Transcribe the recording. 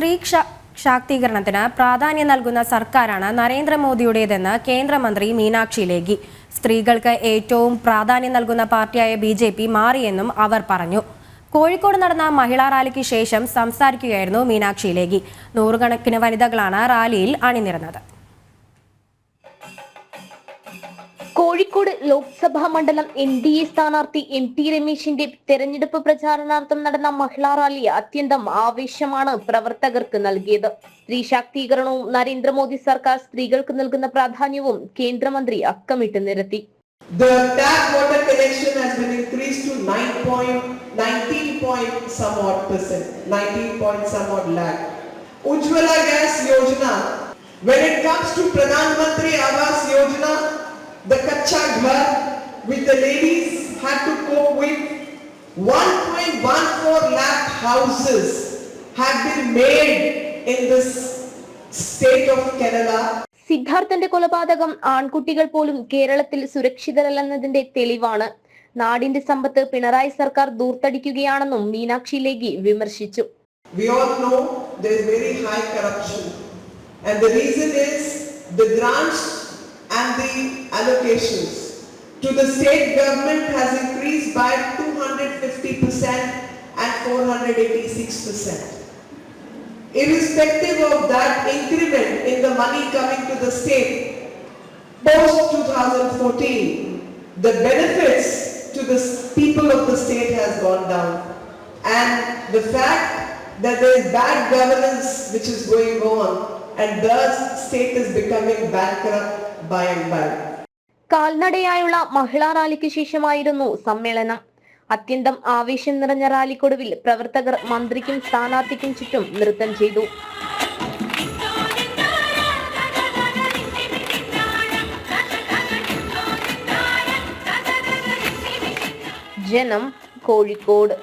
സ്ത്രീ ശാക്തീകരണത്തിന് പ്രാധാന്യം നൽകുന്ന സർക്കാരാണ് നരേന്ദ്രമോദിയുടേതെന്ന് കേന്ദ്രമന്ത്രി മീനാക്ഷി ലേഖി. സ്ത്രീകൾക്ക് ഏറ്റവും പ്രാധാന്യം നൽകുന്ന പാർട്ടിയായ ബി ജെ പി മാറിയെന്നും അവർ പറഞ്ഞു. കോഴിക്കോട് നടന്ന മഹിളാ റാലിക്ക് ശേഷം സംസാരിക്കുകയായിരുന്നു മീനാക്ഷി ലേഖി. നൂറുകണക്കിന് വനിതകളാണ് റാലിയിൽ അണിനിരന്നത്. കോഴിക്കോട് ലോക്സഭാ മണ്ഡലം എൻ ഡി എ സ്ഥാനാർത്ഥി എം ടി രമേശിന്റെ തെരഞ്ഞെടുപ്പ് പ്രചാരണാർത്ഥം നടന്ന മഹിളാ റാലി അത്യന്തം ആവേശമാണ് പ്രവർത്തകർക്ക് നൽകിയത്. സ്ത്രീ ശാക്തീകരണവും നരേന്ദ്രമോദി സർക്കാർ സ്ത്രീകൾക്ക് നൽകുന്ന പ്രാധാന്യവും കേന്ദ്രമന്ത്രി അക്കമിട്ട് നിരത്തി. The tap water connection has been increased to 9 point, 19 point some odd percent, 19 point some odd lakh. Ujjwala Gas Yojana, when it comes to Pradhan Mantri Awas Yojana, the Kacha Ghar, which the ladies had to cope with, 1.14 lakh houses had been made in this state of Kerala. സിദ്ധാർത്ഥന്റെ കൊലപാതകം ആൺകുട്ടികൾ പോലും കേരളത്തിൽ സുരക്ഷിതരല്ലെന്നതിന്റെ തെളിവാണ് നാടിന്റെ സമ്പത്ത് പിണറായി സർക്കാർ ദൂർത്തടിക്കുകയാണെന്നും മീനാക്ഷി ലേഖി വിമർശിച്ചു We all know there is very high corruption. And the reason is the grants and the allocations to the state government has increased by 250% and 486%. Irrespective of that increment in the money coming to the state, post 2014, the benefits to the people of the state has gone down. And the fact that there is bad governance which is going on and thus state is becoming bankrupt by and by. കാൽനടയായുള്ള മഹിളാ റാലിക്ക് ശേഷമായിരുന്നു സമ്മേളനം അത്യന്തം ആവേശം നിറഞ്ഞ റാലിക്കൊടുവിൽ പ്രവർത്തകർ മന്ത്രിക്കും സ്ഥാനാർത്ഥിക്കും ചുറ്റും നൃത്തം ചെയ്തു ജനം കോഴിക്കോട്